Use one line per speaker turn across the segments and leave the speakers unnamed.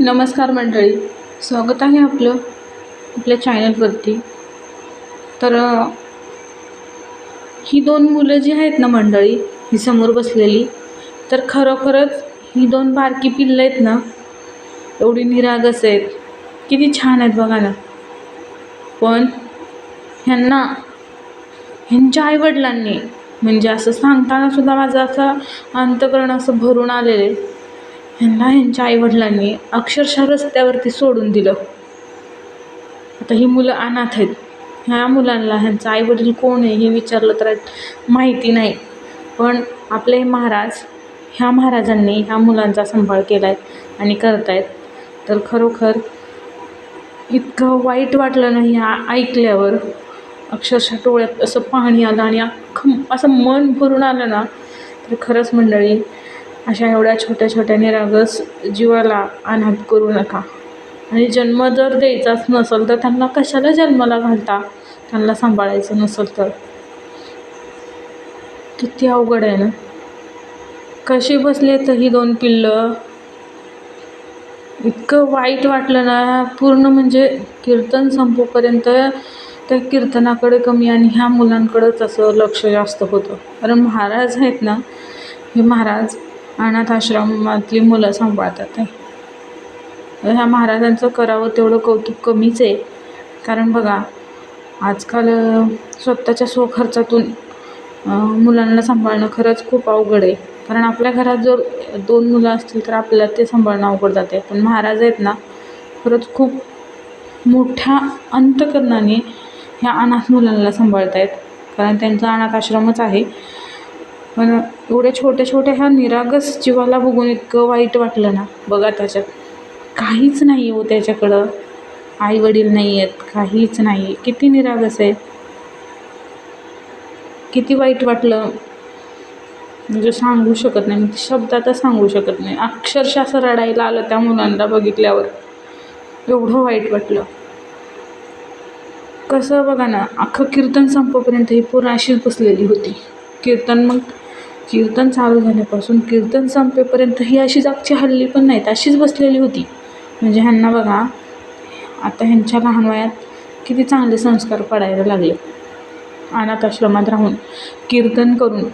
नमस्कार मंडळी. स्वागत आहे आपलं आपल्या चॅनलवरती. तर ही दोन मुलं जी आहेत ना मंडळी ही समोर बसलेली तर खरोखरच ही दोन बारकी पिल्लं आहेत ना एवढी निरागस आहेत. किती छान आहेत बघा ना. पण ह्यांना ह्यांच्या आईवडिलांनी म्हणजे असं सांगताना सुद्धा माझं असं अंतकरण असं भरून आलेलं आहे. ह्यांना ह्यांच्या आईवडिलांनी अक्षरशः रस्त्यावरती सोडून दिलं. आता ही मुलं अनाथ आहेत. ह्या मुलांना ह्यांचं आईवडील कोण आहे हे विचारलं तर माहिती नाही. पण आपले महाराज ह्या महाराजांनी ह्या मुलांचा सांभाळ केला आहे आणि करत आहेत तर खरोखर इतकं वाईट वाटलं ना ह्या ऐकल्यावर अक्षरशः डोळ्यात असं पाणी आलं आणि अख्खं असं मन भरून आलं ना. तर खरंच मंडळी अशा एवढ्या छोट्या छोट्या निरागस जीवाला अनाथ करू नका. आणि जन्म जर द्यायचाच नसेल तर त्यांना कशाला जन्माला घालता? त्यांना सांभाळायचं नसेल तर. किती अवघड आहे ना? कशी बसले तर ही दोन पिल्लं? इतकं वाईट वाटलं ना पूर्ण म्हणजे कीर्तन संपोपर्यंत त्या कीर्तनाकडे कमी आणि ह्या मुलांकडंच असं लक्ष जास्त होतं. कारण महाराज आहेत ना हे महाराज अनाथ आश्रमातली मुलं सांभाळतात. आहे ह्या महाराजांचं करावं तेवढं कौतुक कमीच आहे. कारण बघा आजकाल स्वतःच्या स्वखर्चातून मुलांना सांभाळणं खरंच खूप अवघड आहे. कारण आपल्या घरात जर दोन मुलं असतील तर आपल्याला ते सांभाळणं अवघड जाते पण महाराज आहेत ना खरंच खूप मोठ्या अंतकरणाने ह्या अनाथ मुलांना सांभाळत आहेत कारण त्यांचा अनाथ आश्रमच आहे. पण एवढ्या छोट्या छोट्या ह्या निरागस जीवाला बघून इतकं वाईट वाटलं ना बघा त्याच्यात. काहीच नाही हो त्याच्याकडं. आई वडील नाही आहेत काहीच नाही. किती निरागस आहे. किती वाईट वाटलं. म्हणजे सांगू शकत नाही. मी शब्दातच सांगू शकत नाही. अक्षरशः असं रडायला आलं त्या मुलांना बघितल्यावर. एवढं वाईट वाटलं. कसं बघा ना अख्खं कीर्तन संपपर्यंत ही पूर्ण अशीच बसलेली होती. कीर्तन मग कीर्तन चालू झाल्यापासून कीर्तन संपेपर्यंत ही अशी जागची हल्ली पण नाहीत अशीच बसलेली होती. म्हणजे ह्यांना बघा आता ह्यांच्या लहान वयात किती चांगले संस्कार पडायला लागले. अनाथ आश्रमात राहून कीर्तन करून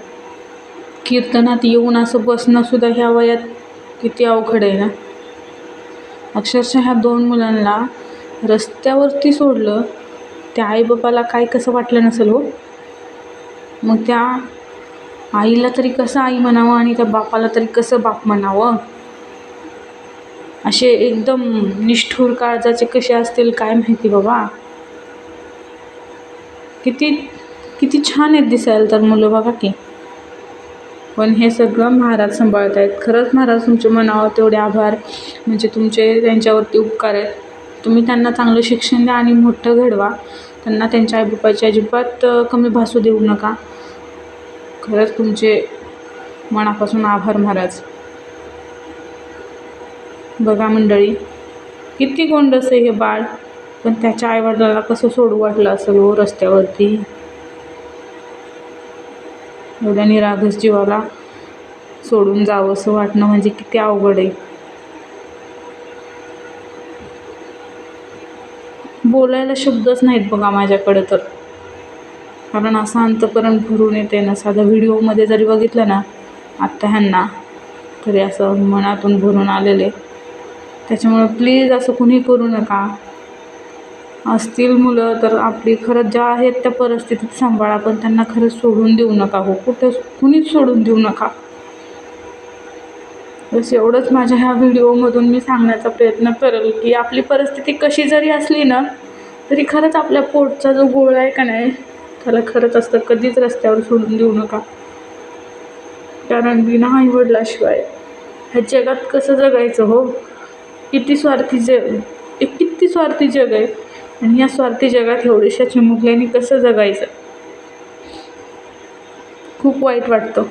कीर्तनात येऊन असं बसणंसुद्धा ह्या वयात किती अवघड आहे ना? अक्षरशः ह्या दोन मुलांना रस्त्यावरती सोडलं त्या आईबापाला काय कसं वाटलं नसेल हो? मग त्या आईला तरी कसं आई म्हणावं आणि त्या बापाला तरी कसं बाप म्हणावं? असे एकदम निष्ठूर काळजाचे कसे असतील काय माहिती बाबा. किती किती छान आहेत दिसायला तर मुलं बघा की. पण हे सगळं महाराज सांभाळत आहेत खरंच महाराज तुमचे मनावर तेवढे आभार. म्हणजे तुमचे त्यांच्यावरती उपकार आहेत. तुम्ही त्यांना चांगलं शिक्षण द्या आणि मोठं घडवा. त्यांना त्यांच्या आईबापाची अजिबात कमी भासू देऊ नका. खरंच तुमचे मनापासून आभार महाराज. बघा मंडळी किती गोंडस आहे हे बाळ पण त्याच्या आईवडिलाला कसं सोडू वाटलं असेल हो रस्त्यावरती? एवढ्या निरागस जीवाला सोडून जावं असं वाटणं म्हणजे किती अवघड आहे. बोलायला शब्दच नाहीत बघा माझ्याकडे तर. कारण असं अंतकरण भरून येते ना. साधा व्हिडिओमध्ये जरी बघितलं ना आत्ता ह्यांना तरी असं मनातून भरून आलेले. त्याच्यामुळं प्लीज असं कुणी करू नका. असतील मुलं तर आपली खरंच ज्या आहेत त्या परिस्थितीत सांभाळा पण त्यांना खरंच सोडून देऊ नका हो. कुठं कुणीच सोडून देऊ नका. बस एवढंच माझ्या ह्या व्हिडिओमधून मी सांगण्याचा प्रयत्न करेल की आपली परिस्थिती कशी जरी असली ना तरी खरंच आपल्या पोटचा जो गोळा आहे का नाही त्याला खरंच असतं कधीच रस्त्यावर सोडून देऊ नका. कारण बिना आईवडिलाशिवाय ह्या जगात कसं जगायचं हो? किती स्वार्थी जग एक किती स्वार्थी जग आहे. आणि या स्वार्थी जगात एवढ्याशा चिमुकल्याने कसं जगायचं? खूप वाईट वाटतं.